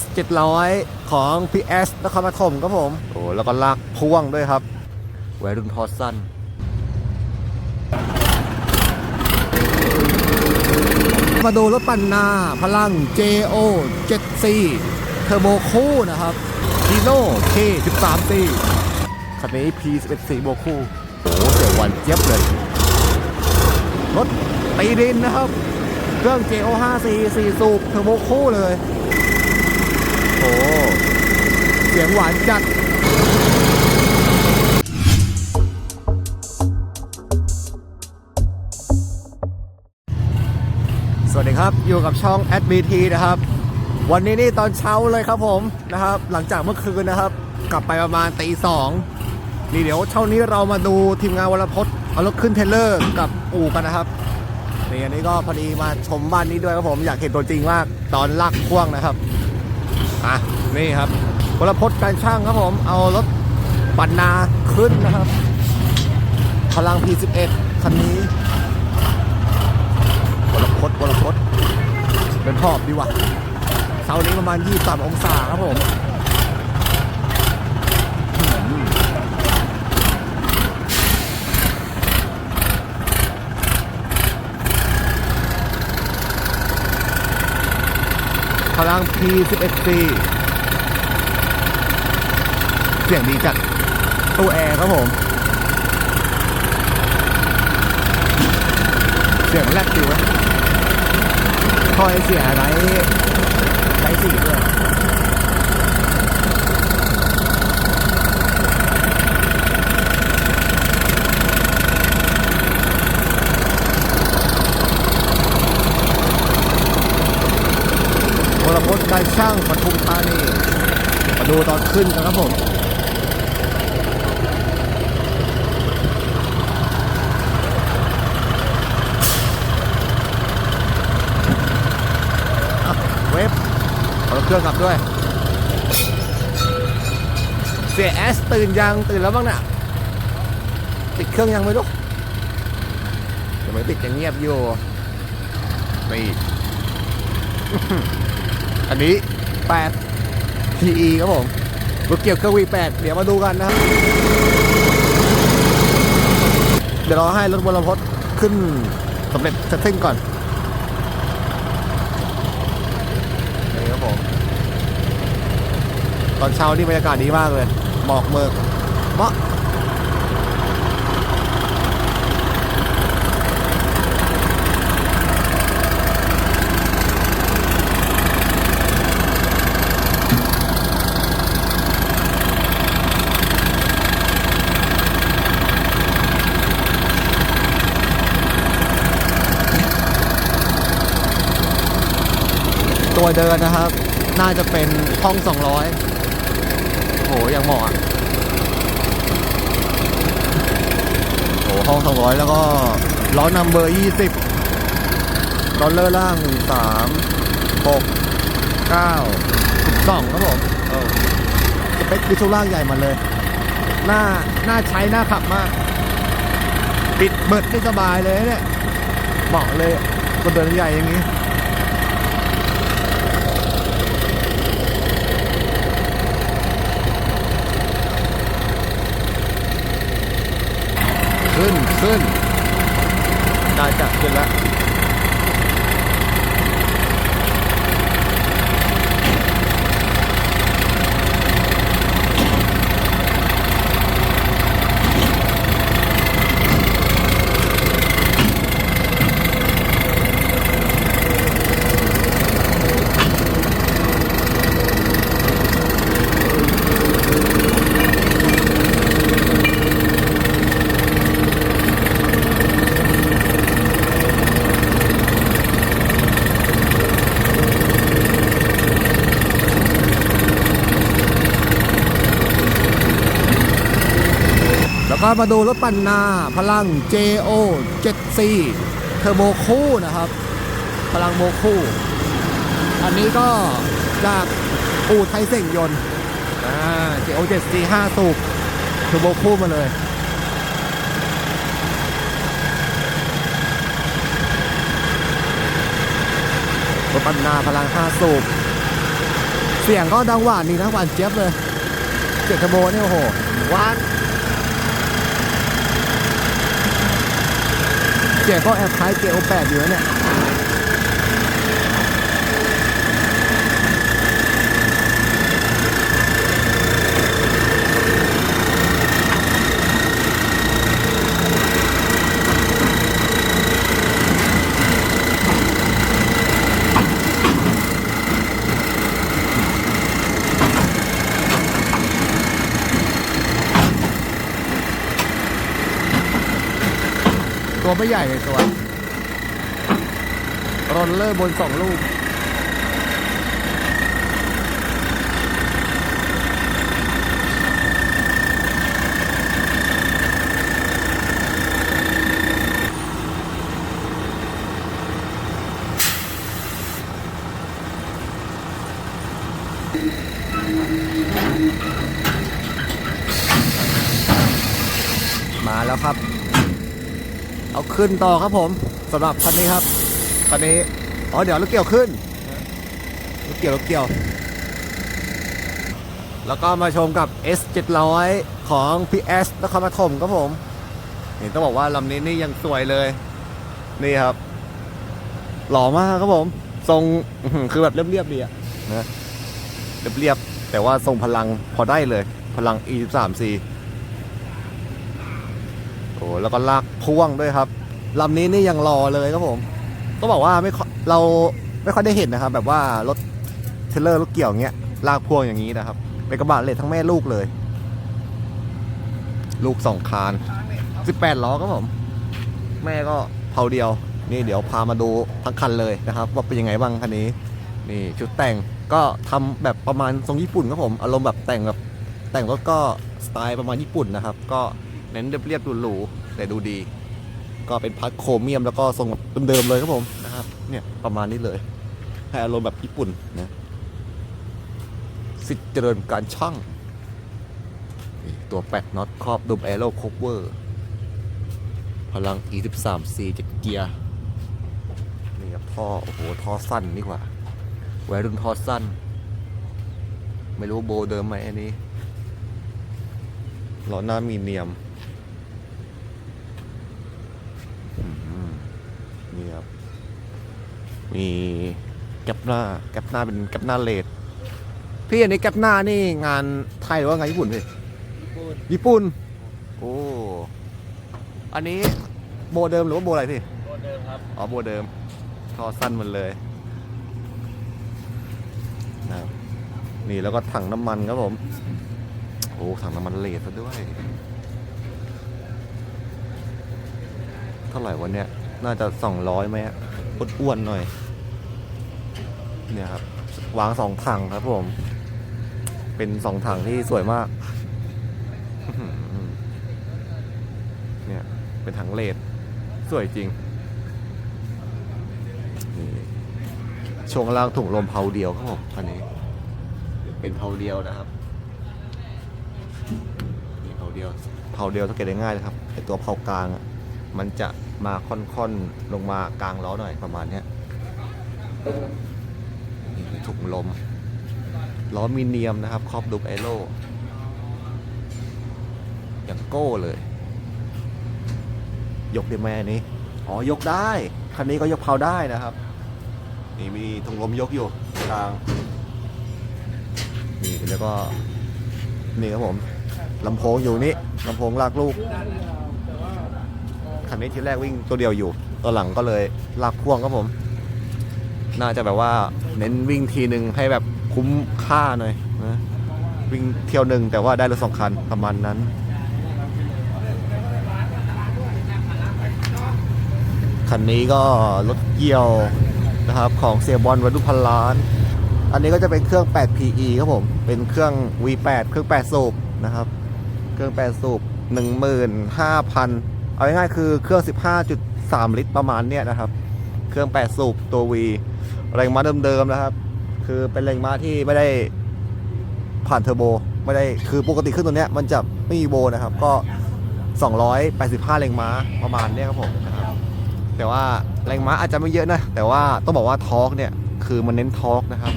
S 700 ของ PS นครปฐมครับผม โอ้แล้วก็ลากพ่วงด้วยครับวัยรุ่นทอสั้นมาดูรถปั่นหน้าพลัง JO 7C เทอร์โบคู่นะครับ Dino K 13 C คันนี้ P 11 4โบคู่โอ้เสียงหวันเจี๊ยบเลย รถตีดินนะครับ เครื่อง JO 5 C 4สูบเทอร์โบคู่เลย โอ้เสียงหวานจัดสวัสดีครับ อยู่กับช่อง SBT นะครับ วันนี้นี่ตอนเช้าเลยครับผมนะครับ หลังจากเมื่อคืนนะครับ กลับไปประมาณตีสองนี่เดี๋ยวเช้านี้เรามาดูทีมงานวรพจน์เอารถขึ้นเทเลอร์กับอู่กันนะครับนี่อันนี้ก็พอดีมาชมบ้านนี้ด้วยครับผมอยากเห็นตัวจริงมากตอนลากพ่วงนะครับ อะนี่ครับวรพจน์การช่างครับผมเอารถปั่นนาขึ้นนะครับ พลัง P11 คันนี้วรพจน์วรพจน์เป็นหอบดีว่ะเช้านี้ประมาณ 23 องศาครับผมอืม พลัง P11C เสียงดีจัดตู้แอร์ครับผม เสียงแรกดีวะคอยเสียไรไรสีด้วยวรพจน์การช่างปทุมธานี ขึ้นกันครับผมอะเวฟเอาเครื่องกลับด้วย เสียแอสตื่นยังตื่นแล้วบ้างน่ะติดเครื่องยังไม่รู้ยังไม่ติดยังเงียบอยู่นี่อันนี้ 8 TE ครับผม รถเกี่ยวเครื่อง V8 เดี๋ยวมาดูกันนะครับ เดี๋ยวเราให้รถบรพศขึ้นสำเร็จเสร็จสิ้นก่อนนี่ครับผมตอนเช้านี่บรรยากาศดีมากเลยหมอกเมือกเมาะ ตัวเดินนะครับ น่าจะเป็นห้อง 200โหยังเหมาะอะโหห้อง 200 แล้วก็ล้อนำเบอร์ 20 ดอลเลอร์ล่าง 3 6 9 12 ครับผมเออสเปคคือช่วงล่างใหญ่มาเลยหน้าหน้าใช้หน้าขับมาก ปิดเบิดได้สบายเลยเนี่ยเหมาะเลยคนเดินใหญ่อย่างนี้ ขึ้นขึ้นได้จับขึ้นแล้ว แล้วก็มาดูรถปั่นนาพลัง JO 7C เทอร์โบคู่นะครับ พลังโมคู่ อันนี้ก็จากอู่ไทยเส่งยนต์อ่า JO 7C 5สูบเทอร์โบคู่มาเลยรถปั่นนาพลัง 5 สูบ เสียงก็ดังหวานดีนะหวานเจี๊ยบเลยเสียงเทอร์โบนี่โอ้โหหวาน เสียงก็แอบคล้ายเกอแปดอยู่นะเนี่ย ตัวไม่ใหญ่เลยตัวรอนเลอร์บนสองลูก มาแล้วครับ เอาขึ้นต่อครับผมสำหรับคันนี้ครับคันนี้อ๋อเดี๋ยวรถเกี่ยวขึ้นรถเกี่ยวรถเกี่ยว แล้วก็มาชมกับ S 700ของ PS นครปฐมครับผมนี่ต้องบอกว่าลำนี้นี่ยังสวยเลย นี่ครับ หล่อมากครับผม ทรงคือแบบเรียบๆดีอะนะเรียบๆแต่ว่าทรงพลังพอได้เลย พลัง E13C แล้วก็ลากพ่วงด้วยครับลำนี้นี่ยังรอเลยครับผมต้องบอกว่าไม่เราไม่ค่อยได้เห็นนะครับ แบบว่ารถเทรลเลอร์รถเกี่ยวเงี้ยลากพ่วงอย่างนี้นะครับเป็นกระบะเหล็กทั้งแม่ลูกเลย ลูกสองคาน18ล้อครับผม แม่ก็เผาเดียว นี่เดี๋ยวพามาดูทั้งคันเลยนะครับ ว่าเป็นยังไงบ้างคันนี้ นี่ชุดแต่งก็ทำแบบประมาณทรงญี่ปุ่นครับผม อารมณ์แบบแต่งแบบแต่งรถก็สไตล์ประมาณญี่ปุ่นนะครับ ก็ เน้นเรียบๆหรูๆแต่ดูดี ก็เป็นพัดโครเมียมแล้วก็ทรงแบบเดิมๆเลยครับผมนะครับเนี่ยประมาณนี้เลยให้อารมณ์แบบญี่ปุ่นนะสิทธิ์เจริญการช่างตัวแปดน็อตครอบดุมแอโร่โคเวอร์พลัง E13C จากเกียร์นี่ครับท่อโอ้โหท่อสั้นนี่กว่าวัยรุ่นท่อสั้น ไม่รู้โบเดิมไหมอันนี้ล้อหน้ามีเนียมอืม นี่ครับ มีแก๊ปหน้าแก๊ปหน้าเป็นแก๊ปหน้าเลดพี่อันนี้แก๊ปหน้านี่งานไทยหรือว่างานญี่ปุ่นพี่ญี่ปุ่น โอ้ อันนี้โบเดิมหรือว่าโบอะไรพี่โบเดิมครับอ๋อโบเดิมท่อสั้นมันเลยนะครับนี่แล้วก็ถังน้ำมันครับผม โอ้ถังน้ำมันเลดซะด้วย เท่าไหร่วันเนี้ย น่าจะสองร้อยไหมอ้วนๆหน่อย เนี่ยครับ วางสองถังครับผม เป็นสองถังที่สวยมาก เนี่ย เป็นถังเลดสวยจริง ช่วงล่างถุงลมเพาเดียวครับผมอันนี้ เป็นเพาเดียวนะครับนี่เพาเดียวเพาเดียวสังเกตได้ง่ายเลยครับไอตัวเพากลางอะ มันจะ มาค่อนๆลงมากลางล้อหน่อยประมาณนี้นี่ถุงลม ล้อมีเนียมนะครับ ครอบดุบไอโร่อย่างโก้เลย ยกได้ไหมอันนี้ อ๋อ ยกได้ คันนี้ก็ยกเพาได้นะครับ นี่มีถุงลมยกอยู่กลาง นี่แล้วก็ นี่ครับผมลำโพงอยู่นี่ลำโพงลากลูก คันนี้ทีแรกวิ่งตัวเดียวอยู่ตัวหลังก็เลยลากพ่วงครับผม น่าจะแบบว่าเน้นวิ่งทีหนึ่งให้แบบคุ้มค่าหน่อยนะวิ่งเที่ยวหนึ่งแต่ว่าได้รถสองคันประมาณนั้นคันนี้ก็รถเกี่ยวนะครับของเสียบอลวัตถุพันล้าน อันนี้ก็จะเป็นเครื่อง 8PE ครับผม เป็นเครื่อง V8 เครื่อง 8 สูบนะครับ เครื่อง 8 สูบ 15,000 เอาง่ายๆคือเครื่อง 15.3 ลิตรประมาณเนี้ยนะครับ เครื่อง 8 สูบตัว V แรงม้าเดิมๆนะครับ คือเป็นแรงม้าที่ไม่ได้ผ่านเทอร์โบ ไม่ได้คือปกติเครื่องตัวเนี้ยมันจะไม่มีโบนะครับ ก็ 285 แรงม้าประมาณเนี้ยครับผมนะครับแต่ว่าแรงม้าอาจจะไม่เยอะนะ แต่ว่าต้องบอกว่าทอร์กเนี่ยคือมันเน้นทอร์กนะครับ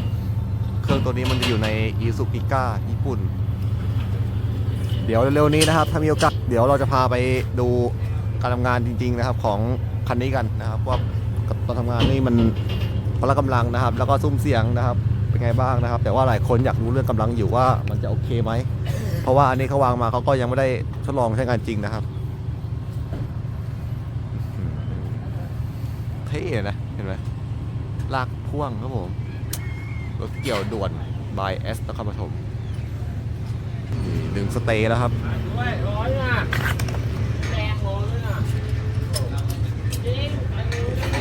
เครื่องตัวนี้มันจะอยู่ในอีซูปิก้าญี่ปุ่น เดี๋ยวเร็วๆนี้นะครับ ถ้ามีโอกาสเดี๋ยวเราจะพาไปดู การทำงานจริง ๆนะครับ ของคันนี้กันนะครับว่าตอนทำงานนี่มันพละกำลังนะครับ แล้วก็ซุ้มเสียงนะครับ เป็นไงบ้างนะครับ แต่ว่าหลายคนอยากรู้เรื่องกำลังอยู่ว่ามันจะโอเคไหมเพราะว่าอันนี้เขาวางมาเขาก็ยังไม่ได้ทดลองใช้งานจริงนะครับเท่นะเห็นไหมลากพ่วงครับผมรถเกี่ยวด่วน by S นครปฐมนี่ดึงสเตย์แล้วครับ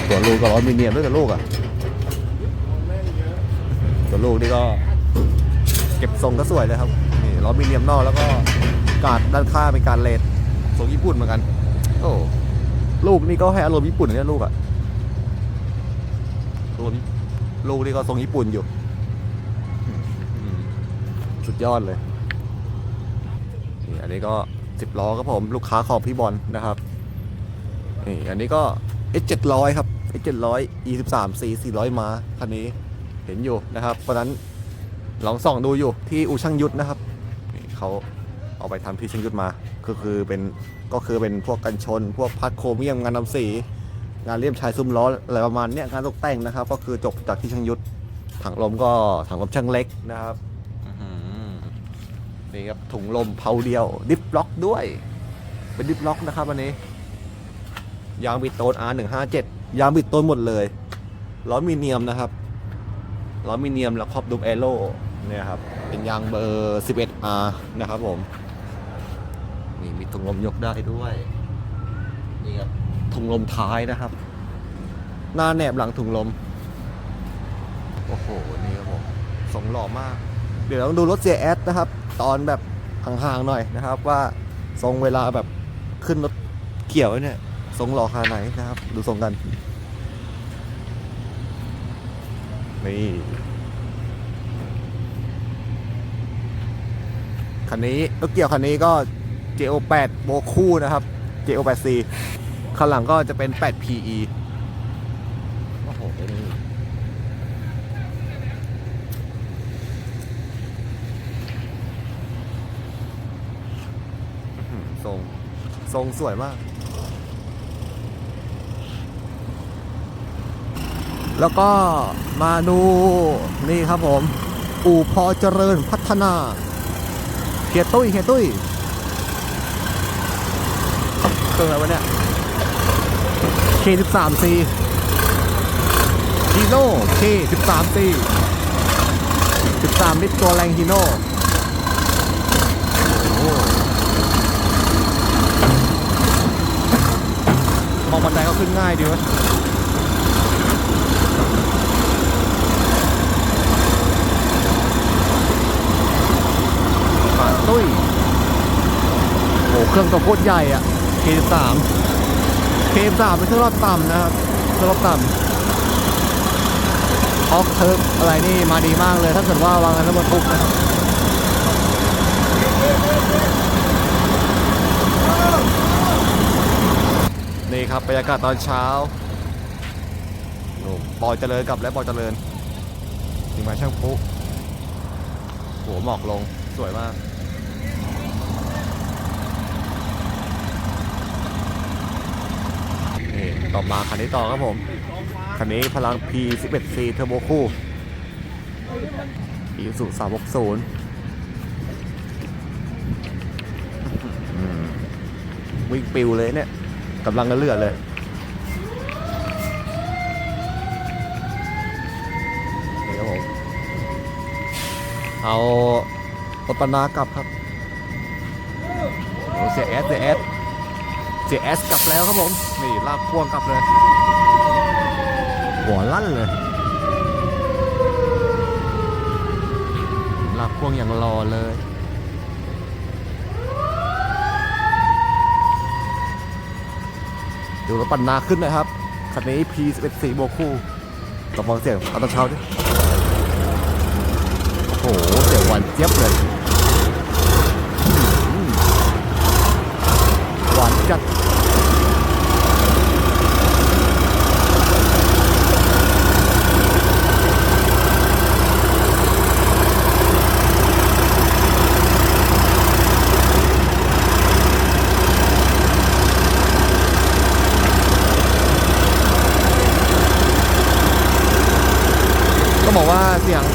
ตัวลูกก็ร้อยมิลเนียมด้วยตัวลูกอะตัวลูกนี่ก็เก็บทรงก็สวยเลยครับนี่ร้อยมิลเนียมนอกแล้วก็การดด้านข้างเป็นการเลดทรงญี่ปุ่นเหมือนกัน โอ้ลูกนี่ก็ให้อารมณ์ญี่ปุ่นเนี่ยลูกอะลูกลูกนี่ก็ทรงญี่ปุ่นอยู่ สุดยอดเลยนี่อันนี้ก็สิบล้อครับผมลูกค้าของพี่บอลนะครับ นี่อันนี้ก็ X 7 0 0 ครับ X 7 0 0 E 1 3 C 400ม้าคันนี้เห็นอยู่นะครับ เพราะนั้นลองส่องดูอยู่ที่อูช่างยุทธนะครับนี่เขาเอาไปทำที่ช่างยุทธมาก็คือเป็นก็คือเป็นพวกกันชน พวกพัดโครเมียมงานนำสี งานเลี่ยมชายซุ้มล้ออะไรประมาณนี้งานตกแต่งนะครับ ก็คือจบจากที่ช่างยุทธถังลมก็ถังลมช่างเล็กนะครับนี่ครับถุงลมเพาเดียวดิฟล็อกด้วย เป็นดิฟล็อกนะครับอันนี้ ยางบิดโตน R157 ยางบิดโตนหมดเลย ล้อมีเนียมนะครับ ล้อมีเนียมแล้วครอบดุมเอโร่เนี่ยครับ เป็นยางเบอร์ 11R นะครับผม นี่มีถุงลมยกได้ด้วย นี่ครับถุงลมท้ายนะครับ หน้าแหนบหลังถุงลม โอ้โห นี่ครับผมสงหล่อมาก เดี๋ยวต้องดูรถ JS นะครับ ตอนแบบห่างๆหน่อยนะครับว่าทรงเวลาแบบขึ้นรถเกี่ยวเนี่ย ทรงหล่อขนาดไหนนะครับ ดูทรงกัน นี่คันนี้รถเกี่ยวคันนี้ก็ JO8 โบคู่นะครับ JO8C ข้างหลังก็จะเป็น 8PE โอ้โหนี่ทรง ทรงสวยมาก แล้วก็มาดูนี่ครับผมอู่พอเจริญพัฒนาเฮียตุ้ยเฮียตุ้ยเครื่องอะไรวะเนี่ย K13C ฮีโน่ K13C 13 ลิตรตัวแรงฮีโน่มองบันไดก็ขึ้นง่ายดีวะ ป่าตุ้ยโอ้ เครื่องตัวโคตรใหญ่อะ K3 K3 เป็นเครื่องรอบต่ำนะครับเครื่องรอบต่ำออกเทิร์กอะไรนี่มาดีมากเลย ถ้าเกิดว่าวางกันแล้วบนทุกนะนี่ครับบรรยากาศตอนเช้าโอ้ปอเจริญกับแล้วปอเจริญถึงมาช่างปุ๊หัวหมอกลงสวยมาก นี่ ต่อมาคันนี้ต่อครับผม คันนี้พลัง P11C Turbo คู่อีสุ360อืมวิ่งปิวเลยเนี่ยกำลังกระเลือดเลยนี่ครับผมเอารถปนากลับครับเสียแอสเสียแอส เสียแอสกลับแล้วครับผม นี่ลากพ่วงกลับเลย หัวลั่นเลย ลากพ่วงอย่างรอเลยดูรถปั่นนาขึ้นนะครับ คันนี้ P11 โบคู่กับฟังเสียงเอาตเช้าดิ โอ้โห เสียงหวานเจี๊ยบเลยอืมหวานจัด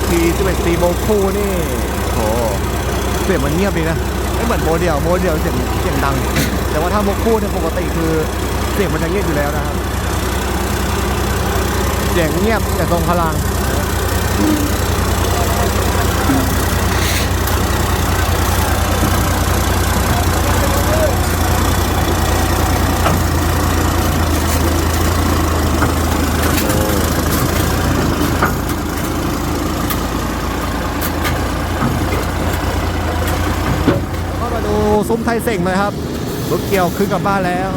ทีจะเป็นซีโมคูนี่โหเสียงมันเงียบดีนะไม่เหมือนโมเดลโมเดลเสียงเสียงดัง แต่ว่าถ้าโมคูเนี่ยปกติคือเสียงมันจะเงียบอยู่แล้วนะครับ เสียงเงียบแต่ทรงพลัง ซุ้มไทยเส่งเลยครับรถเกี่ยวขึ้นกลับบ้านแล้ว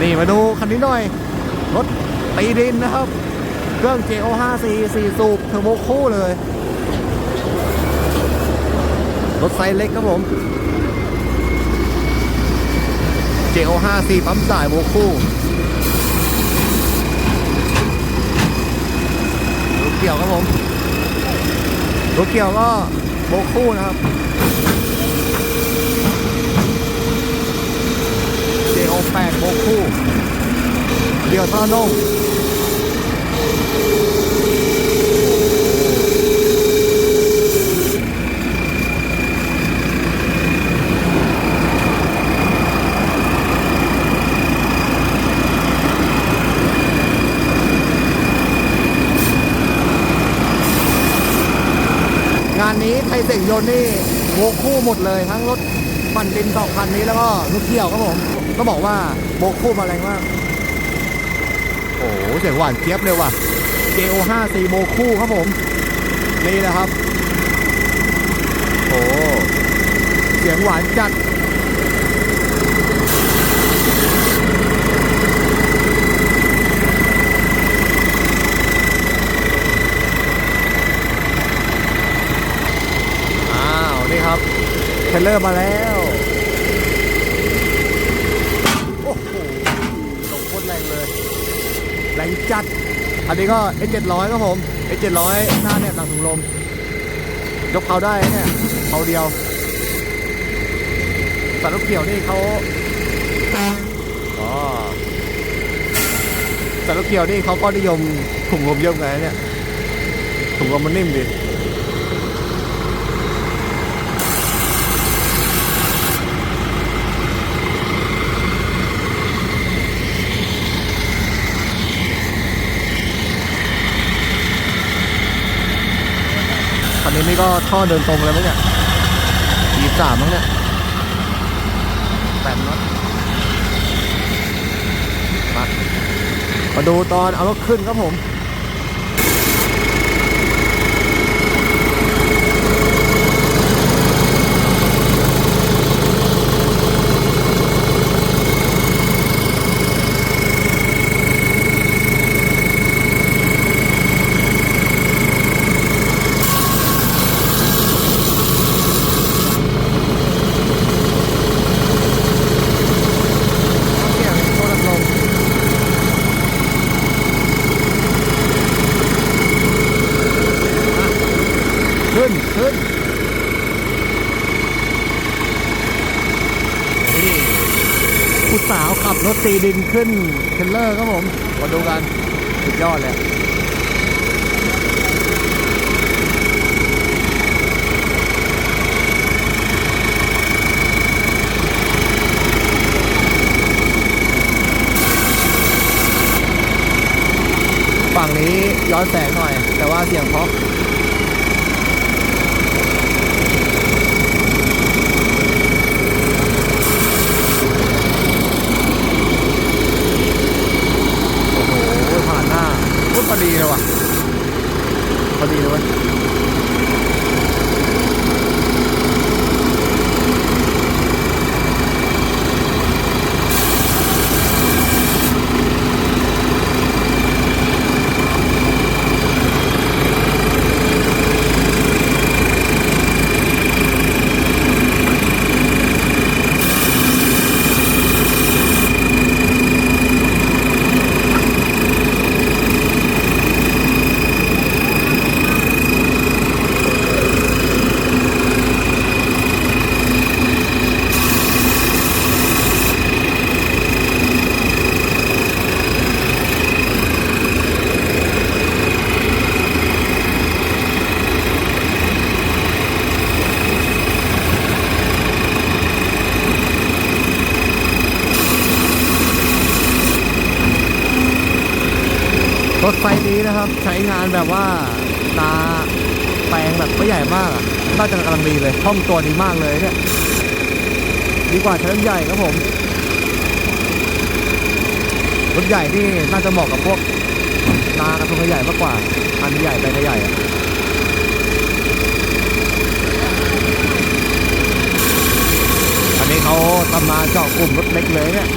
นี่มาดูคันนี้หน่อย รถตีดินนะครับ เครื่อง JO54 4สูบเทอร์โบคู่เลย รถไซส์เล็กครับผม JO54 ปั๊มสายโบคู่รถเกี่ยวครับผมรถเกี่ยวก็โบคู่นะครับ JO8 โบคู่ เดี่ยวท่าน่งงานนี้ไทยเสงยนต์นี่โบคู่หมดเลยทั้งรถปั่นดินสองคันนี้แล้วก็รถเที่ยวครับผม ก็บอกว่าโบคู่มาแรงมาก โอ้โหเสียงหวานเจี๊ยบเลยว่ะ JO5 4โมคู่ครับผม นี่นะครับ โอ้เสียงหวานจัดอ้าวนี่ครับเทรลเลอร์มาแล้ว โอ้โหลงโคตรแรงเลย แรง จัด อันนี้ก็ S700 ครับผม S700 หน้าเนี่ยหลังถุงลม ยกเขาได้เนี่ยเขาเดียวแต่รถเกี่ยวนี่เขาอ๋อแต่รถเกี่ยวนี่เขาก็นิยมถุงลมเยอะไงเนี่ยถุงลมมันนิ่มดี คั นนี้นี่ก็ท่อเดินตรงเลยมั้งเนี่ยยีสามมั้งเนี่ยแปดน็อตมามาดูตอนเอารถขึ้นครับผม เกี่ยวโคตรลมขึ้น ขึ้น นี่ผู้สาวขับรถ ตีดินขึ้นเทรลเลอร์ครับผมมาดูกันสุดยอดเลยฝั่งนี้ย้อนแสงหน่อย แต่ว่าเสียงเพราะโอ้โห ผ่านหน้าพูดพอดีเลยว่ะ พอดีเลยเว้ยานแบบว่านาแปลงแบบไม่ใหญ่มากอะน่าจะกำลังดีเลยห้องตัวดีมากเลยเนี่ย ดีกว่าใช้รถใหญ่ครับผมรถใหญ่นี่น่าจะเหมาะกับพวกนากระทงใหญ่มากกว่า อันใหญ่ไปใหญ่อะอันนี้เขาทำมาเจาะกลุ่มรถเล็กเลยเนี่ย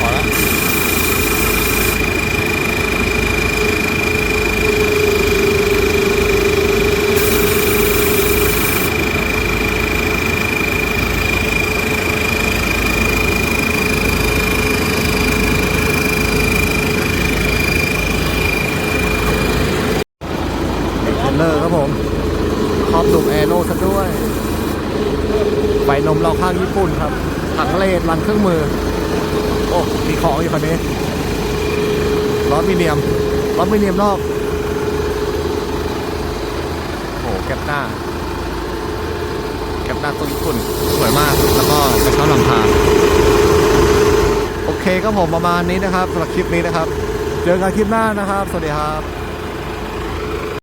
พอแล้วเทรลเลอร์ครับผมครอบดุมแอโร่ซะด้วย ไฟนมเราข้างญี่ปุ่นครับถังเลด รันเครื่องมือ โอ้ มีของอยู่คันนี้ล้อมีเนียมล้อมีเนียมนอก โอ้แคปหน้าแคปหน้าตัวญี่ปุ่น สวยมาก แล้วก็กระเช้าลังคาโอเคก็ผมประมาณนี้นะครับสำหรับคลิปนี้นะครับ เจอกันคลิปหน้านะครับ สวัสดีครับ